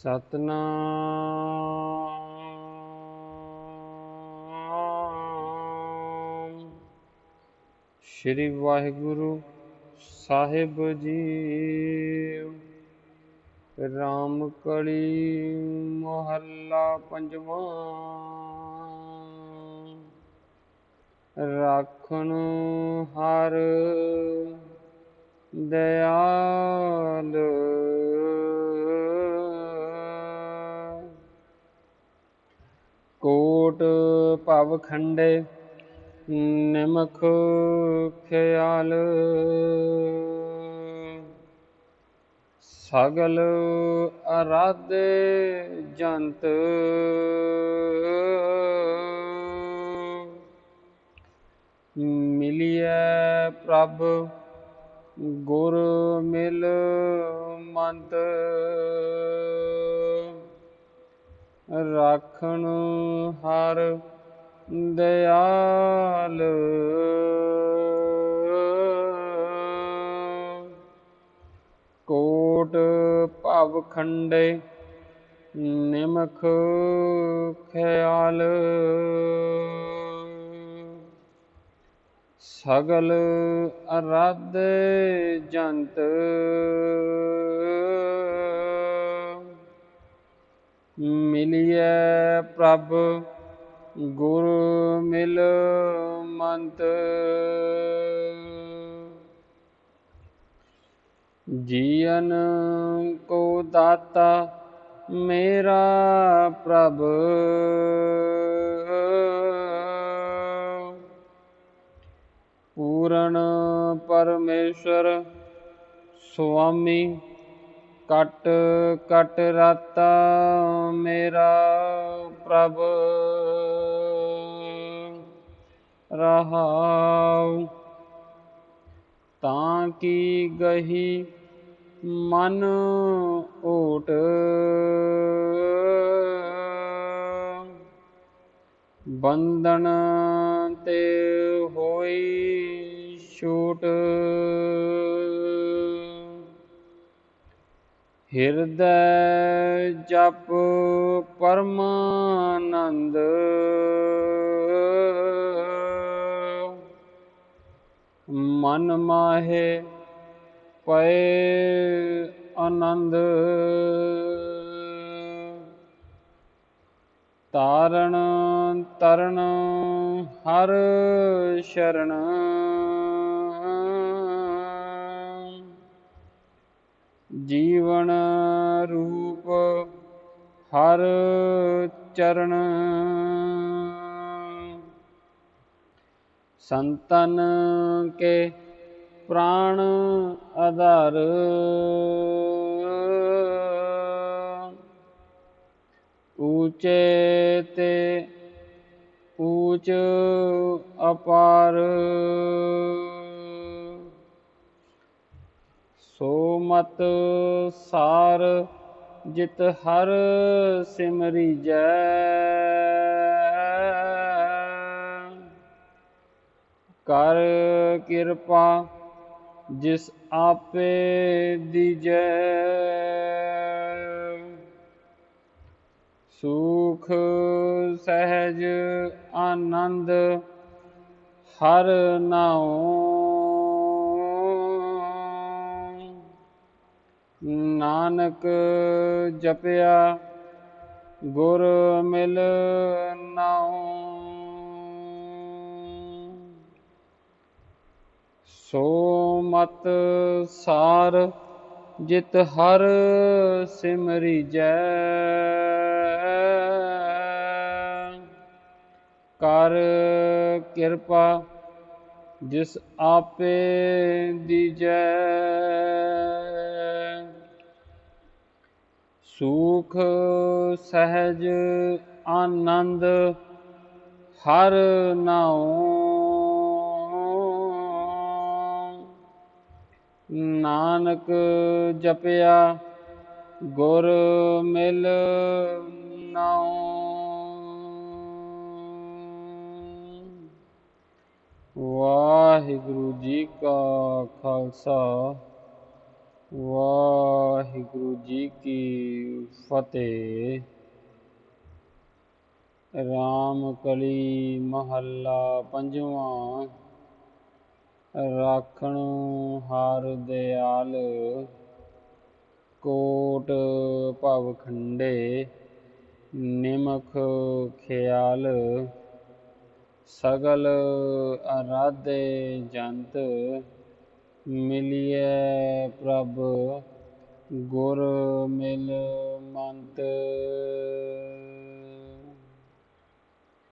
ਸਤਨਾਮ। ਸ੍ਰੀ ਵਾਹਿਗੁਰੂ ਸਾਹਿਬ ਜੀ। ਰਾਮ ਕਲੀ ਮਹੱਲਾ ਪੰਜਵਾਂ। ਰਾਖਣ ਹਰ ਦਇਆਲ ਕੋਟ ਭਵ ਖੰਡੇ ਨਿਮਖ ਖਿਆਲ। ਸਗਲ ਅਰਾਧੇ ਜੰਤ। ਮਿਲਿਐ ਪ੍ਰਭ ਗੁਰ ਮਿਲ ਮੰਤ। ਰਾਖਣ ਹਰ ਦਇਆਲ ਕੋਟ ਭਵ ਖੰਡੇ ਨਿਮਖ ਖਿਆਲ। ਸਗਲ ਅਰਾਧ ਜੰਤ। ਮਿਲਿਐ ਪ੍ਰਭ ਗੁਰ ਮਿਲ ਮੰਤ। ਜੀਵਨ ਕੋ ਦਾਤਾ ਮੇਰਾ ਪ੍ਰਭ। ਪੂਰਨ ਪਰਮੇਸ਼ਰ ਸੁਆਮੀ ਕਟ ਕਟ ਰਾਤਾ ਮੇਰਾ ਪ੍ਰਭ ਰਹਾਉ। ਤਾਂ ਕੀ ਗਹੀ ਮਨ ਓਟ ਬੰਧਨ ਤੇ ਹੋਈ ਛੂਟ। ਹਿਰਦੈ ਜਪ ਪਰਮਾਨੰਦ। ਮਨ ਮਾਹੇ ਪਏ ਆਨੰਦ। ਤਾਰਨ ਤਰਨ ਹਰ ਸ਼ਰਨ। ਜੀਵਨ ਰੂਪ ਹਰ ਚਰਨ। ਸੰਤਨ ਕੇ ਪ੍ਰਾਣ ਆਧਾਰ। ਊਚੇ ਤੇ ਊਚ ਅਪਾਰ। ਸੋ ਮਤ ਸਾਰ ਜਿਤ ਹਰ ਸਿਮਰੀ ਜੈ। ਕਰ ਕਿਰਪਾ ਜਿਸ ਆਪੇ ਦੀਜੈ ਸੁਖ, ਸਹਿਜ, ਆਨੰਦ ਹਰ ਨਾਉ ਨਾਨਕ ਜਪਿਆ, ਗੁਰ ਮਿਲ ਨਾਉ। ਸੋ ਮਤ ਸਾਰ ਜਿਤ ਹਰ ਸਿਮਰੀ ਜੈ। ਕਰ ਕਿਰਪਾ ਜਿਸ ਆਪੇ ਦੀਜੈ ਸੁਖ ਸਹਿਜ ਆਨੰਦ ਹਰ ਨਾਉ। ਨਾਨਕ ਜਪਿਆ ਗੁਰ ਮਿਲ ਨਾਉ। ਵਾਹਿਗੁਰੂ ਜੀ ਕਾ ਖਾਲਸਾ। ਵਾਹਿਗੁਰੂ ਜੀ ਕੀ ਫਤਿਹ। ਰਾਮ ਕਲੀ ਮਹੱਲਾ ਪੰਜਵਾਂ। ਰਾਖਣ ਹਾਰ ਦਿਆਲ। ਕੋਟ ਭਵ ਖੰਡੇ। ਨਿਮਖ ਖਿਆਲ। ਸਗਲ ਅਰਾਧੇ ਜੰਤ। ਮਿਲਿਐ ਪ੍ਰਭ ਗੁਰ ਮਿਲ ਮੰਤ